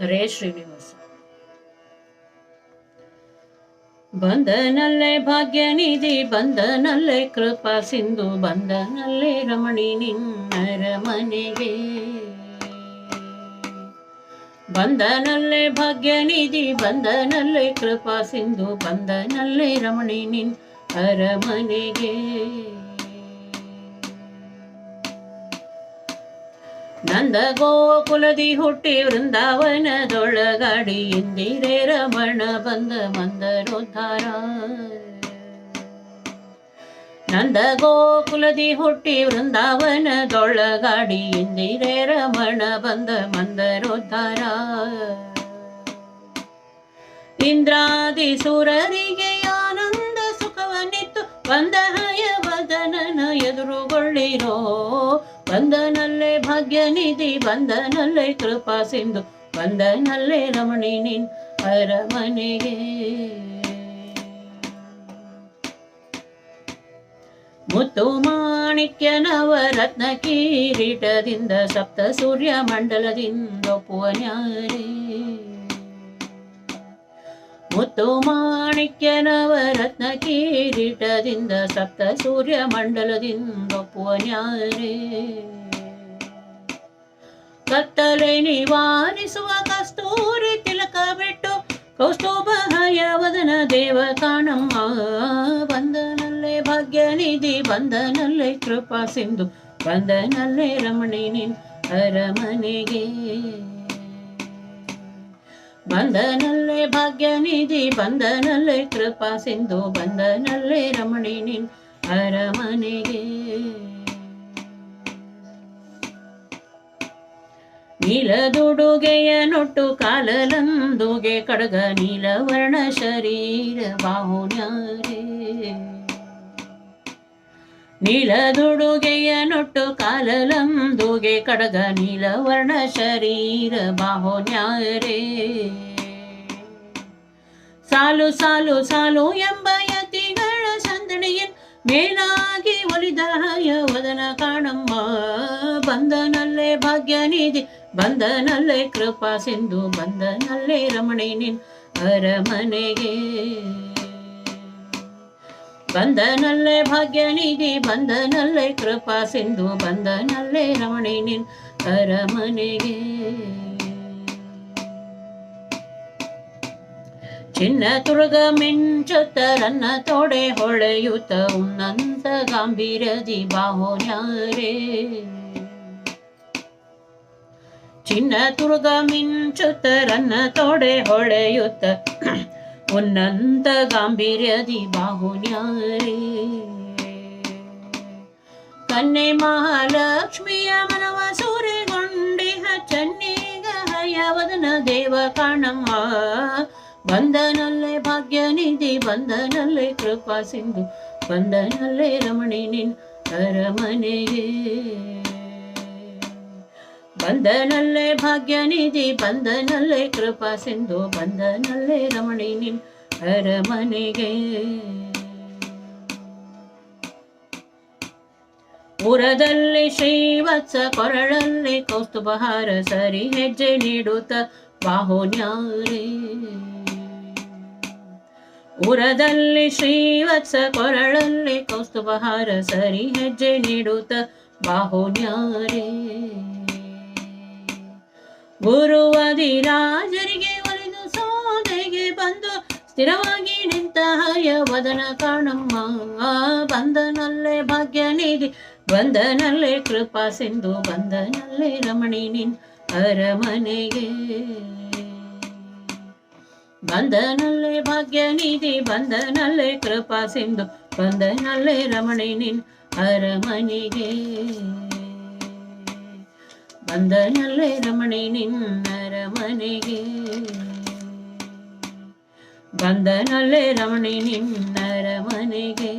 ಹರೇ ಶ್ರೀನಿವಾಸ ಬಂದನಲ್ಲೇ ಭಾಗ್ಯ ನಿಧಿ ಬಂದನಲ್ಲೇ ಕೃಪಾ ಸಿಂಧು ಬಂದನಲ್ಲೇ ರಮಣಿ ನಿನ್ನರ ಮನೆಗೆ. ಬಂದನಲ್ಲೇ ಭಾಗ್ಯ ನಿಧಿ ಬಂದನಲ್ಲೇ ಕೃಪಾ ಸಿಂಧು ಬಂದನಲ್ಲೇ ರಮಣಿ ನಿನ್ ಅರಮನೆಗೆ ನಂದ ಗೋಕುಲದಿ ಹುಟ್ಟಿ ವೃಂದಾವನದೊಳಗಾಡಿ ಇಂದಿರೇ ರಮಣ ಬಂದ ಮಂದರೋದ್ಧಾರ ನಂದ ಗೋಕುಲದಿ ಹುಟ್ಟಿ ವೃಂದಾವನದೊಳಗಾಡಿ ಇಂದಿರೇ ರಮಣ ಬಂದ ಮಂದರೋದ್ಧಾರ ಇಂದ್ರಾದಿ ಸುರರಿಗೆ ಆನಂದ ಸುಖವನ್ನಿತ್ತು ಬಂದ ಹಯವದನನ ಎದುರುಗೊಳ್ಳಿರೋ ಬಂದನಲ್ಲೇ ಭಾಗ್ಯ ನಿಧಿ ಬಂದನಲ್ಲೇ ಕೃಪಾ ಸಿಂಧು ಬಂದನಲ್ಲೇ ರಮಣಿ ನಿನ್ ಅರಮನೆಗೆ ಮುತ್ತು ಮಾಣಿಕ್ಯ ನವರತ್ನ ಕಿರೀಟದಿಂದ ಸಪ್ತ ಸೂರ್ಯ ಮಂಡಲದಿಂದ ಒಪ್ಪುವನ್ಯಾರೇ ಮುತ್ತು ಮಾಣಿಕ್ಯ ನವರತ್ನ ಕಿರೀಟದಿಂದ ಸಪ್ತ ಸೂರ್ಯ ಮಂಡಲದಿಂದ ಒಪ್ಪುವ ಕತ್ತಲೆ ನಿವಾರಿಸುವ ಕಸ್ತೂರಿ ತಿಲಕ ಬಿಟ್ಟು ಕೌಸ್ತುಭ ವದನ ದೇವ ಕಾಣಮ್ಮ. ಬಂದನಲ್ಲೇ ಭಾಗ್ಯ ನಿಧಿ ಬಂದನಲ್ಲೇ ಕೃಪಾ ಸಿಂಧು ಬಂದನಲ್ಲೇ ರಮಣಿ ನಿನ್ ಅರಮನೆಗೆ. ಬಂದನಲ್ಲೇ ಭಾಗ್ಯ ನಿಧಿ ಬಂದನಲ್ಲೇ ಕೃಪಾ ಸಿಂಧು ಬಂದನಲ್ಲೇ ರಮಣಿ ನಿನ್ ಅರಮನೆಗೆ ನೀಲದುಡುಗೆಯ ನೊಟ್ಟು ಕಾಲಲಂದುಗೆ ಕಡಗ ನೀಲವರ್ಣ ಶರೀರ ಬಾಹುನ್ಯಾರೇ ನೀಲದುಡುಗೆಯ ನೊಟ್ಟು ಕಾಲಲಂದುಗೆ ಕಡಗ ನೀಲವರ್ಣ ಶರೀರ ಬಾಹುನ್ಯಾರೇ ಸಾಲು ಸಾಲು ಸಾಲು ಎಂಬ ಯತಿಗಳ ಸಂದಣಿಯನ್ ಮೇಲಾಗಿ ಒಲಿದ ವದನ ಕಾಣಮ್ಮ. ಬಂದನಲ್ಲೇ ಭಾಗ್ಯ ನಿಧಿ ಬಂದನಲ್ಲೇ ಕೃಪಾ ಸಿಂಧು ಬಂದನಲ್ಲೇ ರಮಣಿ ನಿನ್ ಅರಮನೆಗೆ. ಬಂದನಲ್ಲೇ ಭಾಗ್ಯ ನಿಧಿ ಬಂದನಲ್ಲೇ ಕೃಪಾ ಸಿಂಧು, ಬಂದನಲ್ಲೇ ರಮಣಿ ನಿನ್ ಅರಮನೆಗೆ. ಚಿನ್ನ ತುರುಗ ಮಿಂಚುತ್ತ ರನ್ನ ತೊಡೆ ಹೊಳೆಯುತ್ತ ಉನ್ನಂತ ಗಾಂಭೀರ್ಯದಿ ಬಾಹೋನ್ಯಾರೇ ಚಿನ್ನ ತುರುಗ ಮಿಂಚುತ್ತ ರನ್ನ ತೊಡೆ ಹೊಳೆಯುತ್ತ ಉನ್ನಂತ ಗಾಂಭೀರ್ಯದಿ ಬಾಹುನ್ಯಾರೇ ಕನ್ನೆ ಮಹಾಲಕ್ಷ್ಮಿಯ ಮನವ ಸೂರೆಗೊಂಡಿಹ ಚನ್ನಿಗ ಹಯವದನ ದೇವ ಕಾಣಮ್ಮ ಬಂದನಲ್ಲೇ ಭಾಗ್ಯ ನಿಧಿ ಬಂದನಲ್ಲೇ ಕೃಪಾ ಸಿಂಧು ಬಂದನಲ್ಲೇ ರಮಣಿ ನಿನ್ ಅರಮನೆಗೆ ಬಂದನಲ್ಲೇ ಭಾಗ್ಯ ನಿಧಿ ಬಂದನಲ್ಲೇ ಕೃಪಾ ಸಿಂಧು ಬಂದನಲ್ಲೇ ರಮಣಿ ನಿನ್ ಅರಮನೆಗೆ ಪುರದಲ್ಲಿ ಶ್ರೀವತ್ಸ ಕೊರಳಲ್ಲಿ ಕೌಸ್ತುಭಹಾರ ಸರಿ ಹೆಜ್ಜೆ ನೀಡುತ್ತ ಬಾಹುನ್ಯಾರೇ ಉರದಲ್ಲಿ ಶ್ರೀವತ್ಸ ಕೊರಳಲ್ಲಿ ಕೌಸ್ತುಭಹಾರ ಸರಿ ಹೆಜ್ಜೆ ನೀಡುತ್ತ ಬಾಹುನ್ಯಾರೇ ಗುರುವದಿ ರಾಜರಿಗೆ ಒಲಿದು ಸೋದೆಗೆ ಬಂದು ಸ್ಥಿರವಾಗಿ ನಿಂತ ಹಯವದನ ಕಾಣಮ್ಮ ಬಂದನಲ್ಲೇ ಭಾಗ್ಯ ನಿಧಿ ಬಂದನಲ್ಲೇ ಕೃಪಾ ಸಿಂಧು ಬಂದನಲ್ಲೇ ರಮಣಿ ನಿನ್ ಅರಮನೆಗೆ ಬಂದನಲ್ಲೇ ಭಾಗ್ಯ ನಿಧಿ ಬಂದನಲ್ಲೇ ಕೃಪಾ ಸಿಂಧು ಬಂದನಲ್ಲೇ ರಮಣಿ ನಿನ್ ಅರಮನೆಗೆ ಬಂದನಲ್ಲೇ ರಮಣಿ ನಿನ್ ಅರಮನೆಗೆ ಬಂದನಲ್ಲೇ ರಮಣಿ ನಿನ್ ಅರಮನೆಗೆ